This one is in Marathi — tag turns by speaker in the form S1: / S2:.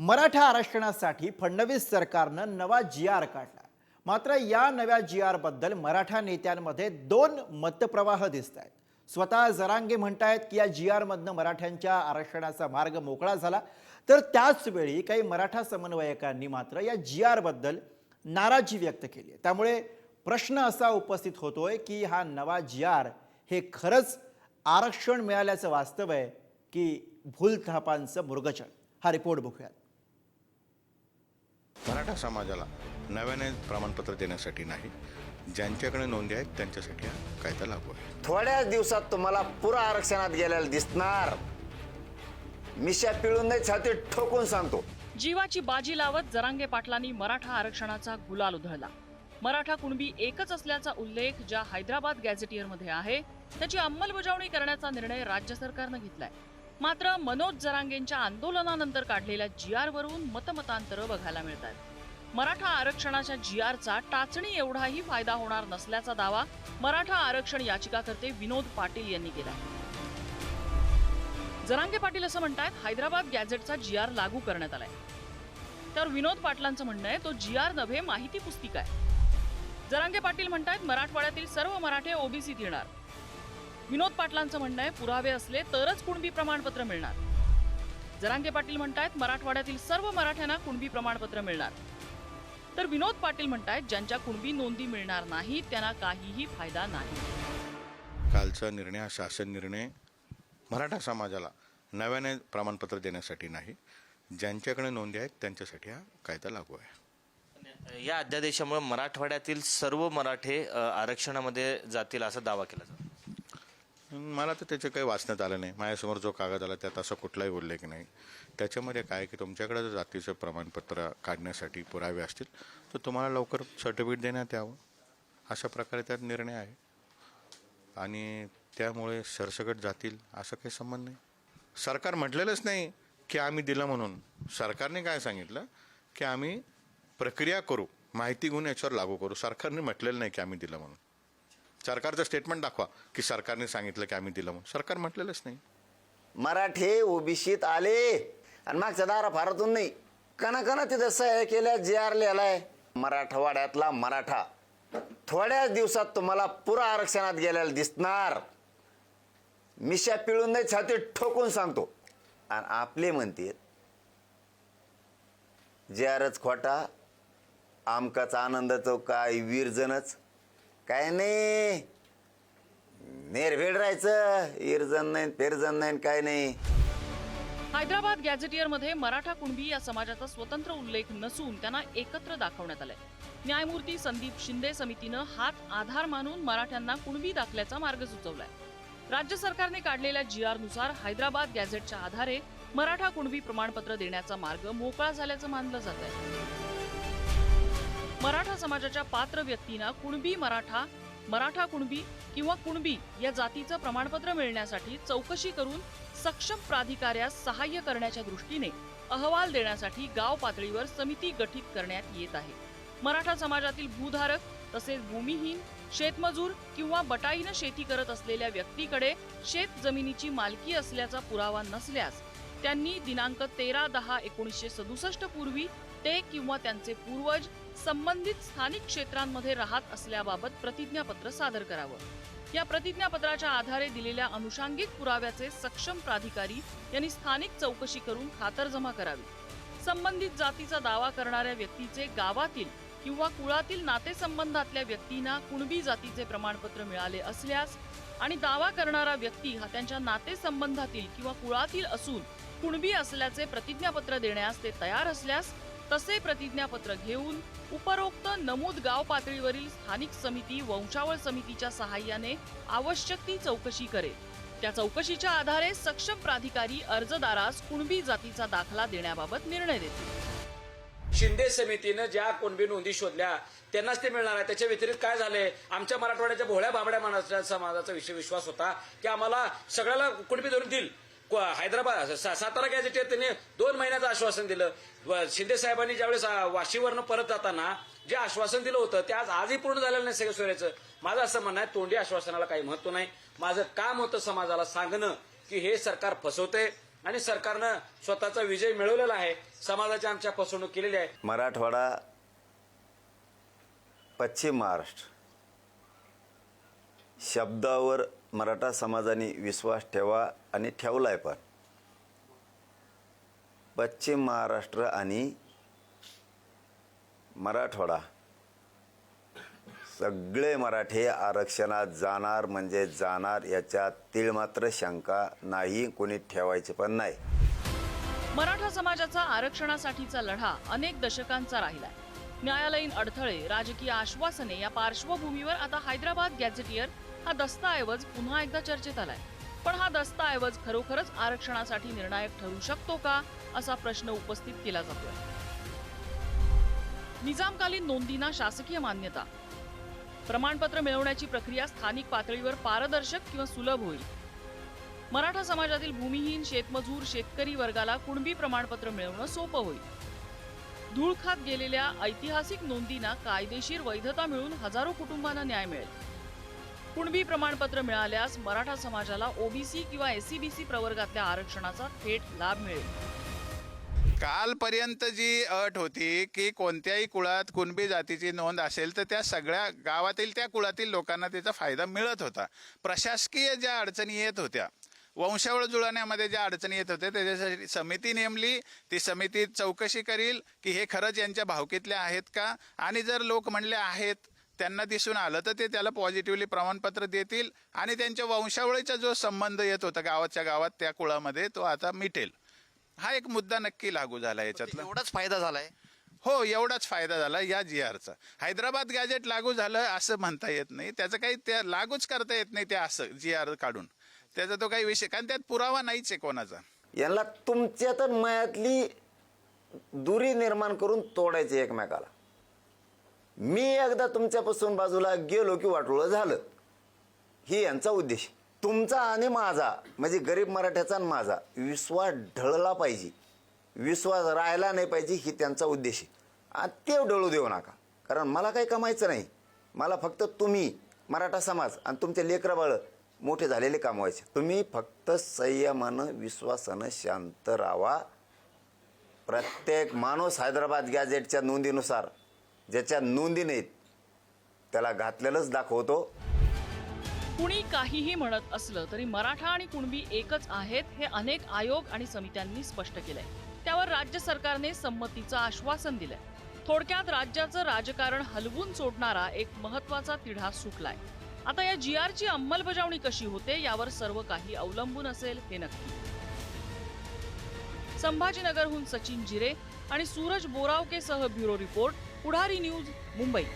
S1: मराठा आरक्षणासाठी फडणवीस सरकारनं नवा जी आर काढला. मात्र या नव्या जी आरबद्दल मराठा नेत्यांमध्ये दोन मतप्रवाह दिसत आहेत स्वतः जरांगे म्हणतायत की या जी आरमधनं मराठ्यांच्या आरक्षणाचा मार्ग मोकळा झाला. तर त्याच वेळी काही मराठा समन्वयकांनी मात्र या जी आरबद्दल नाराजी व्यक्त केली आहे. त्यामुळे प्रश्न असा उपस्थित होतोय की हा नवा जी आर हे खरंच आरक्षण मिळाल्याचं वास्तव आहे की भूलथापांचं मुर्गचण हा रिपोर्ट बघूयात.
S2: मराठा समाजाला नव्याने प्रमाणपत्र देण्यासाठी नाही ज्यांच्याकडे नोंदी आहेत त्यांच्यासाठी हा कायदा लागू आहे.
S3: थोड्याच दिवसात तुम्हाला पुरा आरक्षणात गेलेला दिसणार. मिशा पिळून नाही छाती ठोकून सांगतो.
S4: जीवाची बाजी लावत जरांगे पाटलांनी मराठा आरक्षणाचा गुलाल उधळला. मराठा कुणबी एकच असल्याचा उल्लेख ज्या हैदराबाद गॅझेटियरमध्ये आहे त्याची अंमलबजावणी करण्याचा निर्णय राज्य सरकारनं घेतलाय. मात्र मनोज जरांगेंच्या आंदोलनानंतर काढलेल्या जी आर वरून मतमतांतर बघायला मिळत आहेत मराठा आरक्षणाच्या जी आरचा टाचणी एवढाही फायदा होणार नसल्याचा दावा मराठा आरक्षण याचिकाकर्ते विनोद पाटील यांनी केला. जरांगे पाटील असं म्हणतायत हैदराबाद गॅझेटचा जी आर लागू करण्यात आलाय. तर विनोद पाटलांचं म्हणणं आहे तो जी आर नव्हे माहिती पुस्तिका आहे. जरांगे पाटील म्हणतायत मराठवाड्यातील सर्व मराठे ओबीसीत येणार. विनोद पाटलांचं म्हणणं आहे पुरावे असले तरच कुणबी प्रमाणपत्र मिळणार. जरांगे पाटील म्हणतायत मराठवाड्यातील सर्व मराठ्यांना कुणबी प्रमाणपत्र मिळणार. तर विनोद पाटील म्हणतायत ज्यांच्या कुणबी नोंदी मिळणार नाही त्यांना काहीही फायदा नाही.
S2: कालचा निर्णय हा शासन निर्णय. मराठा समाजाला नव्याने प्रमाणपत्र देण्यासाठी नाही ज्यांच्याकडे नोंदी आहेत त्यांच्यासाठी हा कायदा लागू आहे.
S5: या अध्यादेशामुळे मराठवाड्यातील सर्व मराठे आरक्षणामध्ये जातील असा दावा केला जातो.
S2: मला तर त्याचं काही वाचण्यात आलं नाही. माझ्यासमोर जो कागद आला त्यात असा कुठलाही उल्लेख नाही. त्याच्यामध्ये काय की तुमच्याकडे जर जातीचं प्रमाणपत्र काढण्यासाठी पुरावे असतील तर तुम्हाला लवकर सर्टिफिकेट देण्यात यावं. अशा प्रकारे त्यात निर्णय आहे. आणि त्यामुळे सरसकट जातील असं काही संबंध नाही. सरकार म्हटलेलंच नाही की आम्ही दिलं म्हणून. सरकारने काय सांगितलं? की आम्ही प्रक्रिया करू माहिती घेऊन याच्यावर लागू करू. सरकारने म्हटलेलं नाही की आम्ही दिलं म्हणून. सरकारचं स्टेटमेंट दाखवा की सरकारने सांगितलं की आम्ही दिलं म्हणून. सरकार म्हटलेलंच नाही.
S3: मराठे ओबीसीत आले आणि मागच्या दारा फारातून नाही. कना कना तिथं सह्या केल्या जे आर लिहिलाय मराठवाड्यातला मराठा. थोड्याच दिवसात तुम्हाला पुरा आरक्षणात गेलेला दिसणार. मिशा पिळून नाही छाती ठोकून सांगतो. आणि आपले म्हणते जे आरच खोटा आमकाच आनंदाचं काय वीरजनच. काय नाही. निर्भीड राहायचं. इरजन नाही पेरजन नाही काय नाही.
S4: हैदराबाद गॅझेटियरमध्ये मराठा कुणबी या समाजाचा स्वतंत्र उल्लेख नसून त्यांना एकत्र दाखवण्यात आलाय. न्यायमूर्ती संदीप शिंदे समितीनं हाच आधार मानून मराठ्यांना कुणबी दाखल्याचा मार्ग सुचवलाय. राज्य सरकारने काढलेल्या जी आरनुसार हैदराबाद गॅझेटच्या आधारे मराठा कुणबी प्रमाणपत्र देण्याचा मार्ग मोकळा झाल्याचं मानलं जात आहे मराठा समाजाच्या पात्र व्यक्तींना कुणबी मराठा मराठा कुणबी किंवा कुणबी या जातीचं प्रमाणपत्र मिळण्यासाठी चौकशी करून सक्षम प्राधिकाऱ्यास सहाय्य करण्याच्या दृष्टीने अहवाल देण्यासाठी गाव पातळीवर समिती गठीत करण्यात येत आहे. मराठा समाजातील भूधारक तसेच भूमिहीन शेतमजूर किंवा बटाईनं शेती करत असलेल्या व्यक्तीकडे शेत जमिनीची मालकी असल्याचा पुरावा नसल्यास त्यांनी दिनांक तेरा दहा एकोणीसशे सदुसष्ट पूर्वी ते किंवा त्यांचे पूर्वज संबंधित स्थानिक क्षेत्रांमध्ये राहत असल्याबाबत प्रतिज्ञापत्र सादर करावं. या प्रतिज्ञापत्राच्या आधारे दिलेल्या अनुषंगिक पुराव्याचे सक्षम प्राधिकारी यांनी स्थानिक चौकशी करून खातरजमा करावी. संबंधित जातीचा दावा करणाऱ्या व्यक्तीचे गावातील किंवा कुळातील नातेसंबंधातल्या व्यक्तींना कुणबी जातीचे प्रमाणपत्र मिळाले असल्यास आणि दावा करणारा व्यक्ती हा त्यांच्या नातेसंबंधातील किंवा कुळातील असून कुणबी असल्याचे प्रतिज्ञापत्र देण्यास ते तयार असल्यास तसे प्रतिज्ञापत्र घेऊन उपरोक्त नमूद गाव पातळीवरील स्थानिक समिती वंशावळ समितीच्या सहाय्याने आवश्यक ती चौकशी करेल. त्या चौकशीच्या आधारे सक्षम प्राधिकारी अर्जदारास कुणबी जातीचा दाखला देण्याबाबत निर्णय देतील.
S6: शिंदे समितीनं ज्या कुणबी नोंदी शोधल्या त्यांनाच ते मिळणार आहे. त्याच्या व्यतिरिक्त काय झाले आमच्या मराठवाड्याच्या भोळ्या बाबड्या मनाच्या समाजाचा विषय विश्वास होता की आम्हाला सगळ्याला कुणबी धरून देईल. हैदराबाद सा- सातारा गॅझेटेर त्यांनी दोन महिन्याचं आश्वासन दिलं. शिंदे साहेबांनी ज्यावेळेस वाशीवरनं परत जाताना जे आश्वासन दिलं होतं ते आज आजही पूर्ण झालेलं नाही सगळं सोयऱ्याचं माझं असं म्हणणं आहे तोंडी आश्वासनाला काही महत्त्व नाही. माझं काम होतं समाजाला सांगणं की हे सरकार फसवतंय आणि सरकारनं स्वतःचा विजय मिळवलेला आहे. समाजाच्या आमच्या फसवणूक केलेली आहे.
S3: मराठवाडा पश्चिम महाराष्ट्र. शब्दावर मराठा समाजाने विश्वास ठेवा आणि ठेवलाय पण. पश्चिम महाराष्ट्र आणि मराठवाडा. सगळे मराठे आरक्षणात जाणार म्हणजे जाणार याच्यात तीळ मात्र शंका नाही कोणी ठेवायचे पण नाही.
S4: मराठा समाजाचा आरक्षणासाठीचा लढा अनेक दशकांचा राहिला न्यायालयीन अडथळे राजकीय आश्वासने या पार्श्वभूमीवर आता हैदराबाद गॅझेटियर हा दस्तऐवज पुन्हा एकदा चर्चेत आलाय. पण हा दस्तऐवज खरोखरच आरक्षणासाठी निर्णायक ठरू शकतो का असा प्रश्न उपस्थित केला जातोय. निजामकालीन नोंदींना शासकीय मान्यता. प्रमाणपत्र मिळवण्याची प्रक्रिया स्थानिक पातळीवर पारदर्शक किंवा सुलभ होईल. मराठा समाजातील भूमिहीन शेतमजूर शेतकरी वर्गाला कुणबी प्रमाणपत्र मिळवणं सोपं होईल. धूळ खात गेलेल्या ऐतिहासिक नोंदींना कायदेशीर वैधता मिळून हजारो कुटुंबांना न्याय मिळेल. कुणबी प्रमाणपत्र मिळाल्यास मराठा समाजाला ओबीसी किंवा एससीबीसी प्रवर्गातल्या आरक्षणाचा थेट लाभ मिळेल.
S7: कालपर्यंत जी अट होती की कोणत्याही कुळात कुणबी जातीची नोंद असेल तर त्या सगळ्या गावातील त्या कुळातील लोकांना त्याचा फायदा मिळत होता. प्रशासकीय ज्या अडचणी येत होत्या वंशावळ जुळवण्यामध्ये ज्या अडचणी येत होत्या त्याच्यासाठी समिती नेमली ती समिती चौकशी करील की हे खरंच यांच्या भावकीतल्या आहेत का? आणि जर लोक म्हणले आहेत त्यांना दिसून आलं तर ते त्याला पॉझिटिव्हली प्रमाणपत्र देतील आणि त्यांच्या वंशावळीचा जो संबंध येत होता गावाच्या गावात त्या कुळामध्ये तो आता मिटेल. हा एक मुद्दा नक्की लागू झाला याच्यातला.
S8: एवढाच फायदा झालाय?
S7: हो एवढाच फायदा झाला या जी आरचा. हैदराबाद गॅजेट लागू झालं असं म्हणता येत नाही. त्याचं काही त्या लागूच करता येत नाही ते असं जी आर काढून. त्याचा तो काही विषय कारण त्यात पुरावा नाहीच आहे कोणाचा.
S3: यांना तुमच्यात आणि मयातली दुरी निर्माण करून तोडायचे एकमेकाला. मी एकदा तुमच्यापासून बाजूला गेलो की वाटोळं झालं. ही यांचा उद्देश. तुमचा आणि माझा म्हणजे गरीब मराठ्याचा आणि माझा विश्वास ढळला पाहिजे. विश्वास राहायला नाही पाहिजे ही त्यांचा उद्देश आहे. आणि ते ढळू देऊ नका. कारण मला काही कमायचं नाही. मला फक्त तुम्ही मराठा समाज आणि तुमचे लेकराबाळं मोठे झालेले कमवायचे. तुम्ही फक्त संयमानं विश्वासानं शांत राहा. प्रत्येक माणूस हैदराबाद गॅजेटच्या नोंदीनुसार ज्याच्या नोंदी नाहीत त्याला घातलेलंच दाखवतो.
S4: कुणी काहीही म्हणत असलं तरी मराठा आणि कुणबी एकच आहेत हे अनेक आयोग आणि समित्यांनी स्पष्ट केलंय. त्यावर राज्य सरकारने संमतीचं आश्वासन दिलंय. थोडक्यात राज्याचं राजकारण हलवून सोडणारा एक महत्त्वाचा तिढा सुटलाय. आता या जी आरची अंमलबजावणी कशी होते यावर सर्व काही अवलंबून असेल हे नक्की. संभाजीनगरहून सचिन जिरे आणि Suraj बोरावकेसह bureau report Pudhari news Mumbai